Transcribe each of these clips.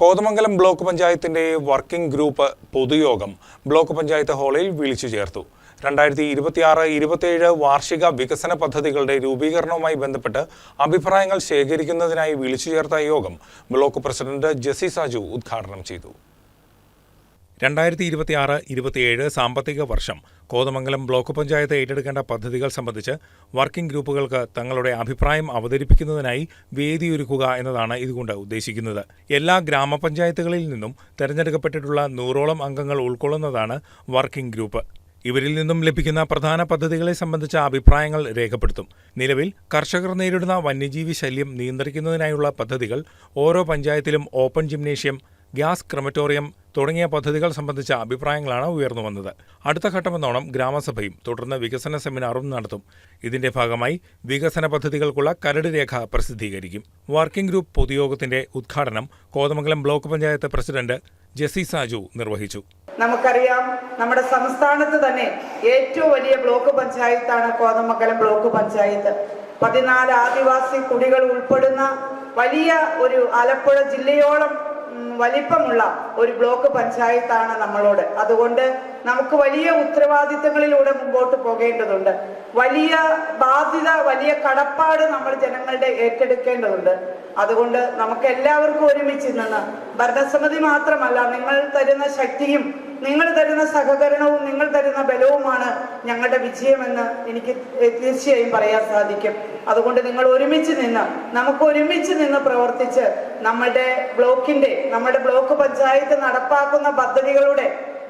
Kothamangalam block പഞ്ചായത്തിന്റെ working group പൊതുയോഗം block panchayat ഹാളിൽ വിളിച്ചു ചേർത്തു. രണ്ടായിരത്തി ഇരുപത്തിയാറ് ഇരുപത്തിയേഴ് വാർഷിക വികസന പദ്ധതികളുടെ രൂപീകരണവുമായി ബന്ധപ്പെട്ട് അഭിപ്രായങ്ങൾ ശേഖരിക്കുന്നതിനായി വിളിച്ചു ചേർത്ത യോഗം ബ്ലോക്ക് പ്രസിഡന്റ് ജെസി സാജു ഉദ്ഘാടനം ചെയ്തു. രണ്ടായിരത്തി ഇരുപത്തിയാറ് ഇരുപത്തിയേഴ് സാമ്പത്തിക വർഷം കോതമംഗലം ബ്ലോക്ക് പഞ്ചായത്ത് ഏറ്റെടുക്കേണ്ട പദ്ധതികൾ സംബന്ധിച്ച് വർക്കിംഗ് ഗ്രൂപ്പുകൾക്ക് തങ്ങളുടെ അഭിപ്രായം അവതരിപ്പിക്കുന്നതിനായി വേദിയൊരുക്കുക എന്നതാണ് ഇതുകൊണ്ട് ഉദ്ദേശിക്കുന്നത്. എല്ലാ ഗ്രാമപഞ്ചായത്തുകളിൽ നിന്നും തെരഞ്ഞെടുക്കപ്പെട്ടിട്ടുള്ള നൂറോളം അംഗങ്ങൾ ഉൾക്കൊള്ളുന്നതാണ് വർക്കിംഗ് ഗ്രൂപ്പ്. ഇവരിൽ നിന്നും ലഭിക്കുന്ന പ്രധാന പദ്ധതികളെ സംബന്ധിച്ച അഭിപ്രായങ്ങൾ രേഖപ്പെടുത്തും. നിലവിൽ കർഷകർ നേരിടുന്ന വന്യജീവി ശല്യം നിയന്ത്രിക്കുന്നതിനായുള്ള പദ്ധതികൾ ഓരോ പഞ്ചായത്തിലും ഓപ്പൺ ജിംനേഷ്യം ഗ്യാസ് ക്രമറ്റോറിയം തുടങ്ങിയ പദ്ധതികൾ സംബന്ധിച്ച അഭിപ്രായങ്ങളാണ് ഉയർന്നു വന്നത്. അടുത്ത ഘട്ടമെന്നോണം ഗ്രാമസഭയും തുടർന്ന് വികസന സെമിനാറും നടത്തും. ഇതിന്റെ ഭാഗമായി വികസന പദ്ധതികൾക്കുള്ള കരട് രേഖ പ്രസിദ്ധീകരിക്കും. വർക്കിംഗ് ഗ്രൂപ്പ് പൊതുയോഗത്തിന്റെ ഉദ്ഘാടനം കോതമംഗലം ബ്ലോക്ക് പഞ്ചായത്ത് പ്രസിഡന്റ് ജെസി സാജു നിർവഹിച്ചു. നമുക്കറിയാം നമ്മുടെ സംസ്ഥാനത്ത് തന്നെ ഏറ്റവും വലിയ ബ്ലോക്ക് പഞ്ചായത്താണ് കോതമംഗലം ബ്ലോക്ക് പഞ്ചായത്ത്. പതിനാല് ആദിവാസി കുടികൾ ഉൾപ്പെടുന്ന വലിയ ഒരു ആലപ്പുഴ ജില്ലയോളം വലിപ്പമുള്ള ഒരു ബ്ലോക്ക് പഞ്ചായത്താണ് നമ്മളോട്. അതുകൊണ്ട് നമുക്ക് വലിയ ഉത്തരവാദിത്തങ്ങളിലൂടെ മുമ്പോട്ട് പോകേണ്ടതുണ്ട്. വലിയ ബാധ്യത വലിയ കടപ്പാട് നമ്മൾ ജനങ്ങളുടെ ഏറ്റെടുക്കേണ്ടതുണ്ട്. അതുകൊണ്ട് നമുക്ക് എല്ലാവർക്കും ഒരുമിച്ച് നിന്ന് ഭരണസമിതി മാത്രമല്ല നിങ്ങൾ തരുന്ന ശക്തിയും നിങ്ങൾ തരുന്ന സഹകരണവും നിങ്ങൾ തരുന്ന ബലവുമാണ് ഞങ്ങളുടെ വിജയമെന്ന് എനിക്ക് തീർച്ചയായും പറയാൻ സാധിക്കും. അതുകൊണ്ട് നിങ്ങൾ ഒരുമിച്ച് നിന്ന് നമുക്ക് ഒരുമിച്ച് നിന്ന് പ്രവർത്തിച്ച് നമ്മുടെ ബ്ലോക്കിന്റെ നമ്മുടെ ബ്ലോക്ക് പഞ്ചായത്ത് നടപ്പാക്കുന്ന പദ്ധതികളുടെ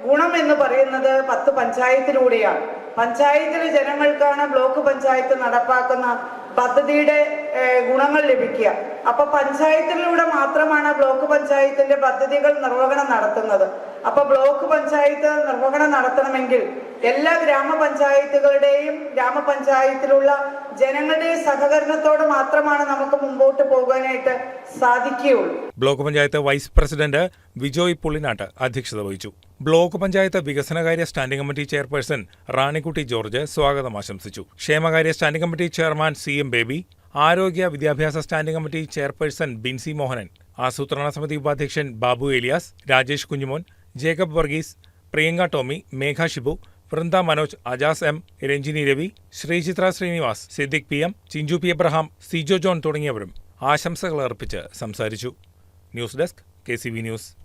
ഗുണം എന്ന് പറയുന്നത് പത്ത് പഞ്ചായത്തിലൂടെയാണ്. പഞ്ചായത്തിലെ ജനങ്ങൾക്കാണ് ബ്ലോക്ക് പഞ്ചായത്ത് നടപ്പാക്കുന്ന പദ്ധതിയുടെ ഗുണങ്ങൾ ലഭിക്കുക. അപ്പൊ പഞ്ചായത്തിലൂടെ മാത്രമാണ് ബ്ലോക്ക് പഞ്ചായത്തിന്റെ പദ്ധതികൾ നിർവഹണം നടത്തുന്നത്. അപ്പൊ ബ്ലോക്ക് പഞ്ചായത്ത് നിർവഹണം നടത്തണമെങ്കിൽ എല്ലാ ഗ്രാമപഞ്ചായത്തുകളുടെയും ഗ്രാമപഞ്ചായത്തിലുള്ള ജനങ്ങളുടെ സഹകരണത്തോടെ മാത്രമാണ് നമുക്ക് മുമ്പോട്ട് പോകാനായിട്ട് സാധിക്കുകയുള്ളൂ. Block panchayat vice president Vijoy Pullinattu അധ്യക്ഷത വഹിച്ചു. ബ്ലോക്ക് പഞ്ചായത്ത് വികസനകാര്യ standing committee chairperson Ranikutty George സ്വാഗതം ആശംസിച്ചു. ക്ഷേമകാര്യ standing committee chairman C M Baby ആരോഗ്യ വിദ്യാഭ്യാസ standing committee chairperson Binsy Mohanan ആസൂത്രണ സമിതി ഉപാധ്യക്ഷൻ Babu Elias Rajesh Kunjumon Jacob Varghese Priyanka Tomy Megha Shibu Vrinda Manoj Ajas M Ranjini Ravi Sreechithra Sreenivas Siddique P M Chinchu P Abraham Sijo John തുടങ്ങിയവരും ആശംസകൾ അർപ്പിച്ച് സംസാരിച്ചു. News desk K news.